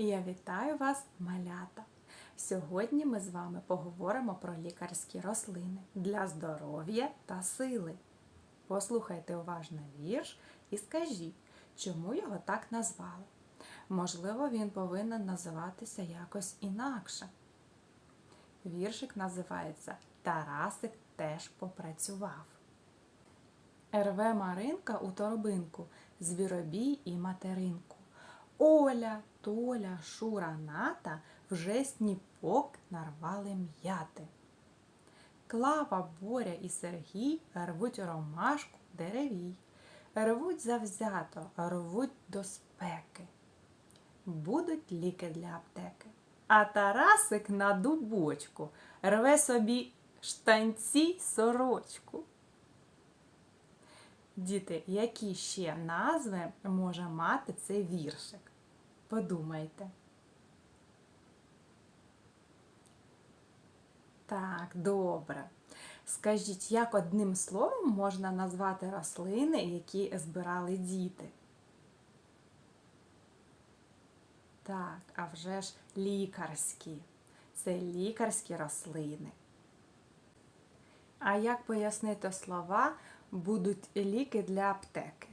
Я вітаю вас, малята! Сьогодні ми з вами поговоримо про лікарські рослини для здоров'я та сили. Послухайте уважно вірш і скажіть, чому його так назвали. Можливо, він повинен називатися якось інакше. Віршик називається Тарасик теж попрацював. Рве Маринка у торбинку, звіробій і материнку. Оля, Толя, Шура, Ната вже сніпок нарвали м'яти. Клава, Боря і Сергій рвуть ромашку деревій, рвуть завзято, рвуть до спеки. Будуть ліки для аптеки. А Тарасик на дубочку рве собі штанці сорочку. Діти, які ще назви може мати цей віршик? Подумайте. Так, добре. Скажіть, як одним словом можна назвати рослини, які збирали діти? Так, а вже ж лікарські. Це лікарські рослини. А як пояснити слова будуть ліки для аптеки?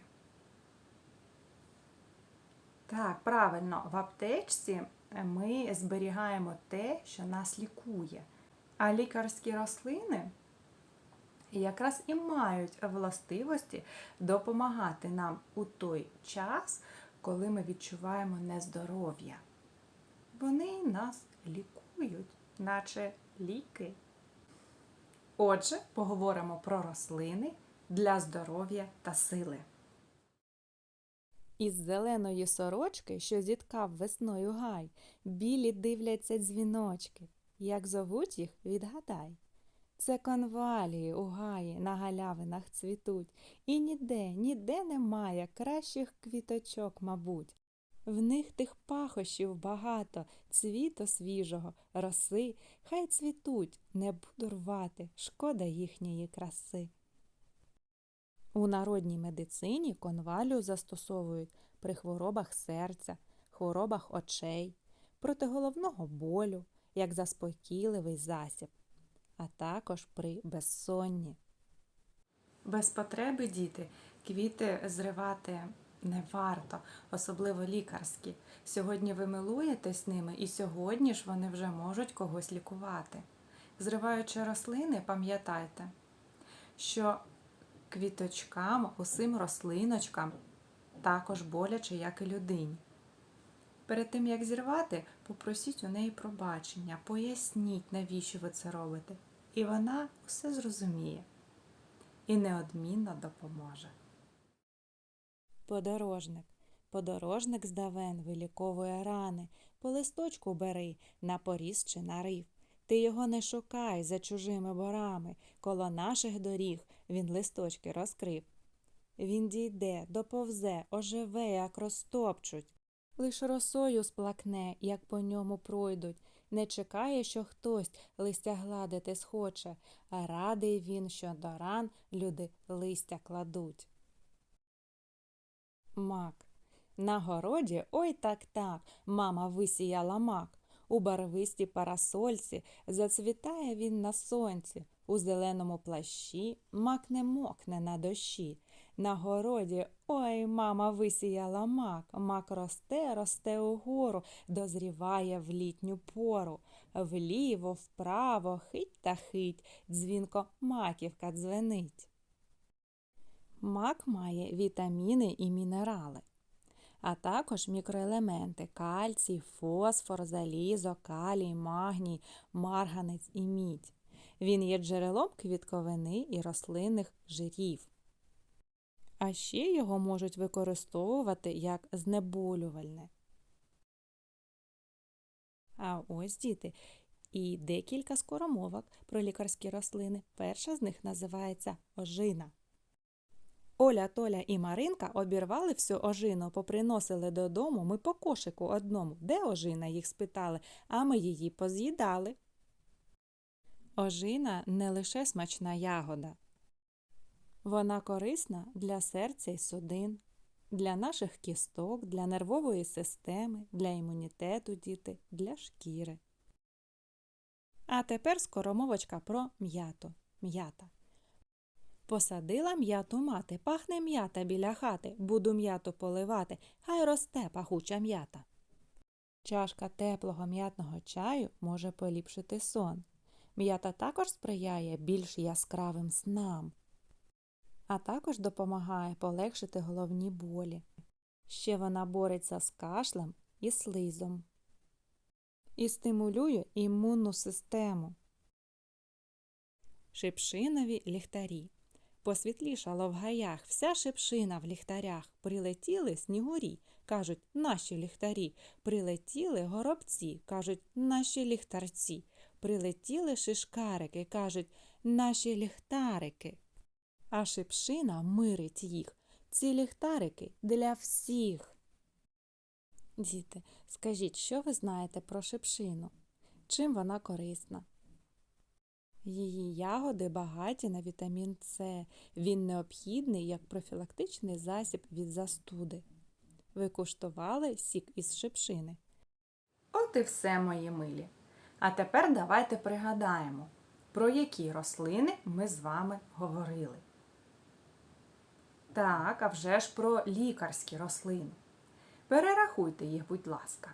Так, правильно, в аптечці ми зберігаємо те, що нас лікує. А лікарські рослини якраз і мають властивості допомагати нам у той час, коли ми відчуваємо нездоров'я. Вони нас лікують, наче ліки. Отже, поговоримо про рослини для здоров'я та сили. Із зеленої сорочки, що зіткав весною гай, білі дивляться дзвіночки. Як зовуть їх, відгадай. Це конвалії у гаї на галявинах цвітуть, і ніде, ніде немає кращих квіточок, мабуть. В них тих пахощів багато, цвіту свіжого, роси, хай цвітуть, не буду рвати, шкода їхньої краси. У народній медицині конвалію застосовують при хворобах серця, хворобах очей, проти головного болю, як заспокійливий засіб, а також при безсонні. Без потреби, діти, квіти зривати не варто, особливо лікарські. Сьогодні ви милуєтесь ними, і сьогодні ж вони вже можуть когось лікувати. Зриваючи рослини, пам'ятайте, що квіточкам, усім рослиночкам також боляче, як і людині. Перед тим, як зірвати, попросіть у неї пробачення, поясніть, навіщо ви це робите. І вона все зрозуміє і неодмінно допоможе. Подорожник. Подорожник здавен виліковує рани, по листочку бери, на поріз чи на рив. Ти його не шукай за чужими борами, коло наших доріг він листочки розкрив. Він дійде, доповзе, оживе, як розтопчуть. Лиш росою сплакне, як по ньому пройдуть. Не чекає, що хтось листя гладити схоче, а радий він, що до ран люди листя кладуть. Мак. На городі ой так так, мама висіяла мак. У барвистій парасольці зацвітає він на сонці, у зеленому плащі мак не мокне на дощі. На городі ой, мама висіяла мак, мак росте, росте угору, дозріває в літню пору. Вліво, вправо, хить та хить, дзвінко маківка дзвенить. Мак має вітаміни і мінерали, а також мікроелементи кальцій, фосфор, залізо, калій, магній, марганець і мідь. Він є джерелом квітковини і рослинних жирів. А ще його можуть використовувати як знеболювальне. А ось діти. І декілька скоромовок про лікарські рослини. Перша з них називається ожина. Оля, Толя і Маринка обірвали всю ожину, поприносили додому ми по кошику одному. Де ожина? їх спитали, а ми її поз'їдали. Ожина не лише смачна ягода. Вона корисна для серця й судин. Для наших кісток, для нервової системи, для імунітету діти, для шкіри. А тепер скоромовочка про м'яту. М'ята. Посадила м'яту мати, пахне м'ята біля хати, буду м'яту поливати, хай росте пахуча м'ята. Чашка теплого м'ятного чаю може поліпшити сон. М'ята також сприяє більш яскравим снам, а також допомагає полегшити головні болі. Ще вона бореться з кашлем і слизом і стимулює імунну систему. Шипшинові ліхтарі. Посвітлішало в гаях вся шипшина в ліхтарях. Прилетіли снігурі, кажуть, наші ліхтарі. Прилетіли горобці, кажуть, наші ліхтарці. Прилетіли шишкарики, кажуть, наші ліхтарики. А шипшина мирить їх. Ці ліхтарики для всіх. Діти, скажіть, що ви знаєте про шипшину? Чим вона корисна? Її ягоди багаті на вітамін С. Він необхідний як профілактичний засіб від застуди. Ви куштували сік із шипшини? От і все, мої милі. А тепер давайте пригадаємо, про які рослини ми з вами говорили. Так, а вже ж про лікарські рослини. Перерахуйте їх, будь ласка.